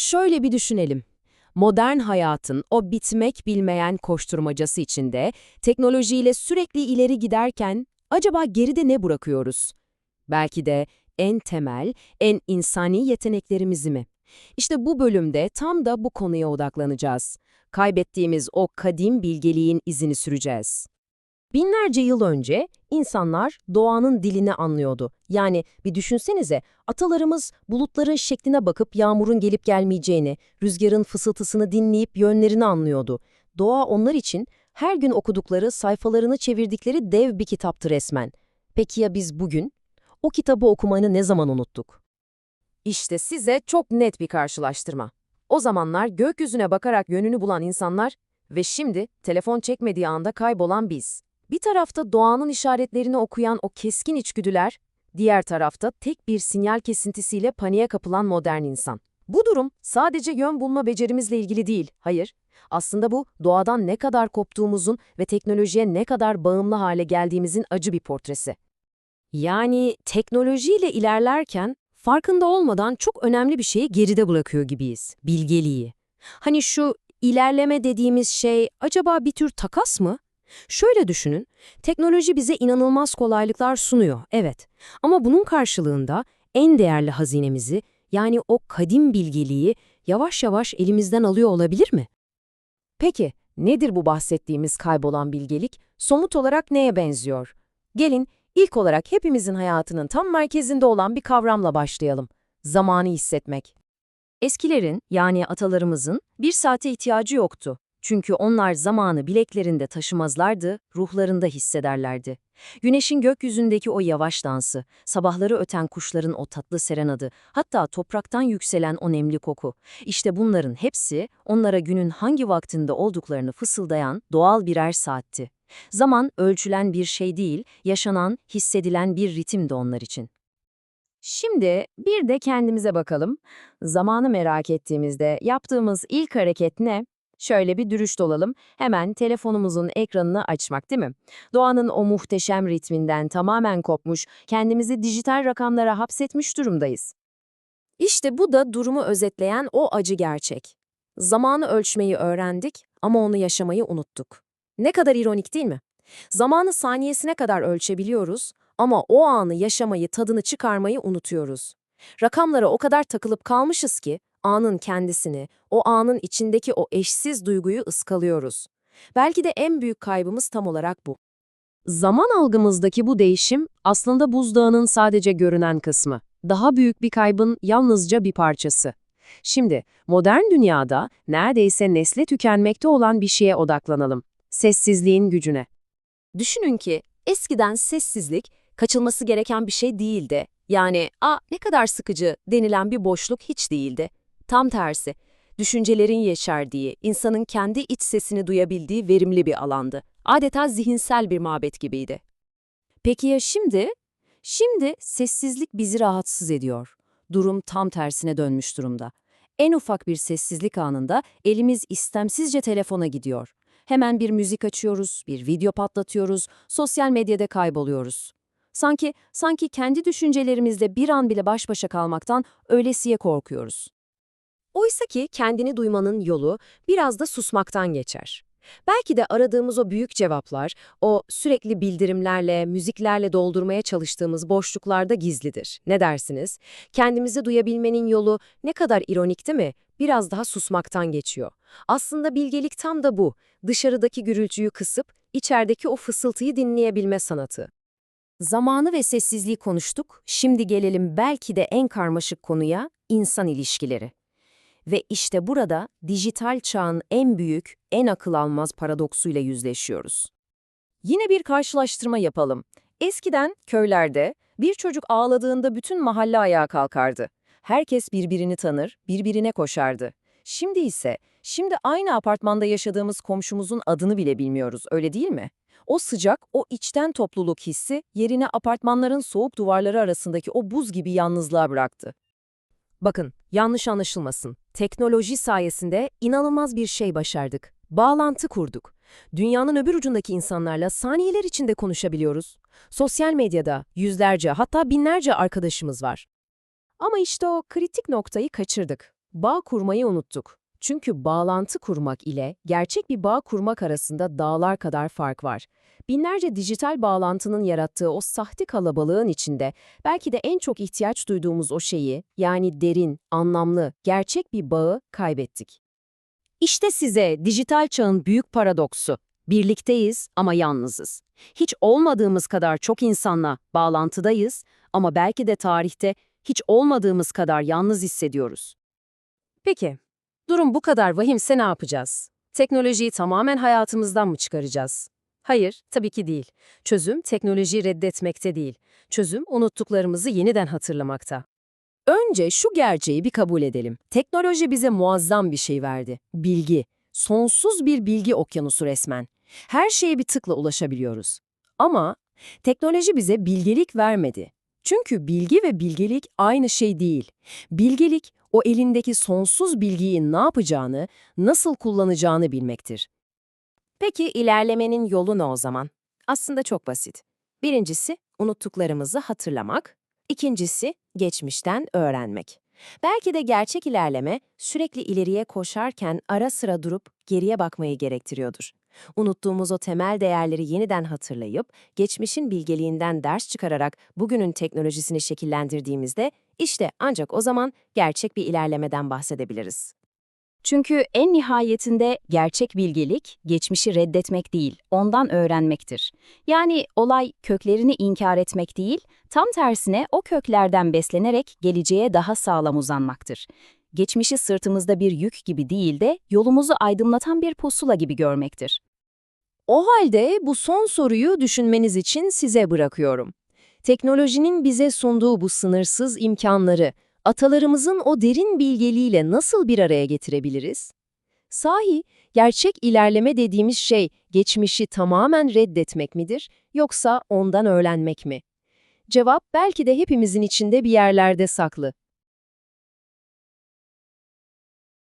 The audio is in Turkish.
Şöyle bir düşünelim. Modern hayatın o bitmek bilmeyen koşturmacası içinde teknolojiyle sürekli ileri giderken acaba geride ne bırakıyoruz? Belki de en temel, en insani yeteneklerimizi mi? İşte bu bölümde tam da bu konuya odaklanacağız. Kaybettiğimiz o kadim bilgeliğin izini süreceğiz. Binlerce yıl önce insanlar doğanın dilini anlıyordu. Yani bir düşünsenize atalarımız bulutların şekline bakıp yağmurun gelip gelmeyeceğini, rüzgarın fısıltısını dinleyip yönlerini anlıyordu. Doğa onlar için her gün okudukları, sayfalarını çevirdikleri dev bir kitaptı resmen. Peki ya biz bugün? O kitabı okumayı ne zaman unuttuk? İşte size çok net bir karşılaştırma. O zamanlar gökyüzüne bakarak yönünü bulan insanlar ve şimdi telefon çekmediği anda kaybolan biz. Bir tarafta doğanın işaretlerini okuyan o keskin içgüdüler, diğer tarafta tek bir sinyal kesintisiyle paniğe kapılan modern insan. Bu durum sadece yön bulma becerimizle ilgili değil, hayır. Aslında bu doğadan ne kadar koptuğumuzun ve teknolojiye ne kadar bağımlı hale geldiğimizin acı bir portresi. Yani teknolojiyle ilerlerken farkında olmadan çok önemli bir şeyi geride bırakıyor gibiyiz, bilgeliği. Hani şu ilerleme dediğimiz şey acaba bir tür takas mı? Şöyle düşünün, teknoloji bize inanılmaz kolaylıklar sunuyor, evet. Ama bunun karşılığında en değerli hazinemizi, yani o kadim bilgeliği yavaş yavaş elimizden alıyor olabilir mi? Peki, nedir bu bahsettiğimiz kaybolan bilgelik? Somut olarak neye benziyor? Gelin, ilk olarak hepimizin hayatının tam merkezinde olan bir kavramla başlayalım. Zamanı hissetmek. Eskilerin, yani atalarımızın, bir saate ihtiyacı yoktu. Çünkü onlar zamanı bileklerinde taşımazlardı, ruhlarında hissederlerdi. Güneşin gökyüzündeki o yavaş dansı, sabahları öten kuşların o tatlı serenadı, hatta topraktan yükselen o nemli koku. İşte bunların hepsi onlara günün hangi vaktinde olduklarını fısıldayan doğal birer saatti. Zaman ölçülen bir şey değil, yaşanan, hissedilen bir ritimdi onlar için. Şimdi bir de kendimize bakalım. Zamanı merak ettiğimizde yaptığımız ilk hareket ne? Şöyle bir dürüst olalım, hemen telefonumuzun ekranını açmak değil mi? Doğanın o muhteşem ritminden tamamen kopmuş, kendimizi dijital rakamlara hapsetmiş durumdayız. İşte bu da durumu özetleyen o acı gerçek. Zamanı ölçmeyi öğrendik ama onu yaşamayı unuttuk. Ne kadar ironik değil mi? Zamanı saniyesine kadar ölçebiliyoruz ama o anı yaşamayı, tadını çıkarmayı unutuyoruz. Rakamlara o kadar takılıp kalmışız ki anın kendisini, o anın içindeki o eşsiz duyguyu ıskalıyoruz. Belki de en büyük kaybımız tam olarak bu. Zaman algımızdaki bu değişim aslında buzdağının sadece görünen kısmı. Daha büyük bir kaybın yalnızca bir parçası. Şimdi modern dünyada neredeyse nesle tükenmekte olan bir şeye odaklanalım. Sessizliğin gücüne. Düşünün ki eskiden sessizlik kaçılması gereken bir şey değildi. Yani "a ne kadar sıkıcı" denilen bir boşluk hiç değildi. Tam tersi, düşüncelerin yeşerdiği, insanın kendi iç sesini duyabildiği verimli bir alandı. Adeta zihinsel bir mabet gibiydi. Peki ya şimdi? Şimdi sessizlik bizi rahatsız ediyor. Durum tam tersine dönmüş durumda. En ufak bir sessizlik anında elimiz istemsizce telefona gidiyor. Hemen bir müzik açıyoruz, bir video patlatıyoruz, sosyal medyada kayboluyoruz. Sanki, sanki kendi düşüncelerimizle bir an bile baş başa kalmaktan öylesiye korkuyoruz. Oysa ki kendini duymanın yolu biraz da susmaktan geçer. Belki de aradığımız o büyük cevaplar, o sürekli bildirimlerle, müziklerle doldurmaya çalıştığımız boşluklarda gizlidir. Ne dersiniz? Kendimizi duyabilmenin yolu ne kadar ironik değil mi? Biraz daha susmaktan geçiyor. Aslında bilgelik tam da bu. Dışarıdaki gürültüyü kısıp, içerideki o fısıltıyı dinleyebilme sanatı. Zamanı ve sessizliği konuştuk, şimdi gelelim belki de en karmaşık konuya, insan ilişkileri. Ve işte burada dijital çağın en büyük, en akıl almaz paradoksuyla yüzleşiyoruz. Yine bir karşılaştırma yapalım. Eskiden köylerde bir çocuk ağladığında bütün mahalle ayağa kalkardı. Herkes birbirini tanır, birbirine koşardı. Şimdi ise, şimdi aynı apartmanda yaşadığımız komşumuzun adını bile bilmiyoruz, öyle değil mi? O sıcak, o içten topluluk hissi yerine apartmanların soğuk duvarları arasındaki o buz gibi yalnızlığa bıraktı. Bakın, yanlış anlaşılmasın. Teknoloji sayesinde inanılmaz bir şey başardık. Bağlantı kurduk. Dünyanın öbür ucundaki insanlarla saniyeler içinde konuşabiliyoruz. Sosyal medyada yüzlerce hatta binlerce arkadaşımız var. Ama işte o kritik noktayı kaçırdık. Bağ kurmayı unuttuk. Çünkü bağlantı kurmak ile gerçek bir bağ kurmak arasında dağlar kadar fark var. Binlerce dijital bağlantının yarattığı o sahte kalabalığın içinde belki de en çok ihtiyaç duyduğumuz o şeyi, yani derin, anlamlı, gerçek bir bağı kaybettik. İşte size dijital çağın büyük paradoksu. Birlikteyiz ama yalnızız. Hiç olmadığımız kadar çok insanla bağlantıdayız ama belki de tarihte hiç olmadığımız kadar yalnız hissediyoruz. Peki, durum bu kadar vahimse ne yapacağız? Teknolojiyi tamamen hayatımızdan mı çıkaracağız? Hayır, tabii ki değil. Çözüm teknolojiyi reddetmekte değil. Çözüm unuttuklarımızı yeniden hatırlamakta. Önce şu gerçeği bir kabul edelim. Teknoloji bize muazzam bir şey verdi. Bilgi. Sonsuz bir bilgi okyanusu resmen. Her şeye bir tıkla ulaşabiliyoruz. Ama teknoloji bize bilgelik vermedi. Çünkü bilgi ve bilgelik aynı şey değil. Bilgelik, o elindeki sonsuz bilgiyi ne yapacağını, nasıl kullanacağını bilmektir. Peki ilerlemenin yolu ne o zaman? Aslında çok basit. Birincisi, unuttuklarımızı hatırlamak. İkincisi, geçmişten öğrenmek. Belki de gerçek ilerleme, sürekli ileriye koşarken ara sıra durup geriye bakmayı gerektiriyordur. Unuttuğumuz o temel değerleri yeniden hatırlayıp, geçmişin bilgeliğinden ders çıkararak bugünün teknolojisini şekillendirdiğimizde, işte ancak o zaman gerçek bir ilerlemeden bahsedebiliriz. Çünkü en nihayetinde gerçek bilgelik, geçmişi reddetmek değil, ondan öğrenmektir. Yani olay köklerini inkar etmek değil, tam tersine o köklerden beslenerek geleceğe daha sağlam uzanmaktır. Geçmişi sırtımızda bir yük gibi değil de yolumuzu aydınlatan bir pusula gibi görmektir. O halde bu son soruyu düşünmeniz için size bırakıyorum. Teknolojinin bize sunduğu bu sınırsız imkanları, atalarımızın o derin bilgeliğiyle nasıl bir araya getirebiliriz? Sahi, gerçek ilerleme dediğimiz şey geçmişi tamamen reddetmek midir, yoksa ondan öğrenmek mi? Cevap belki de hepimizin içinde bir yerlerde saklı.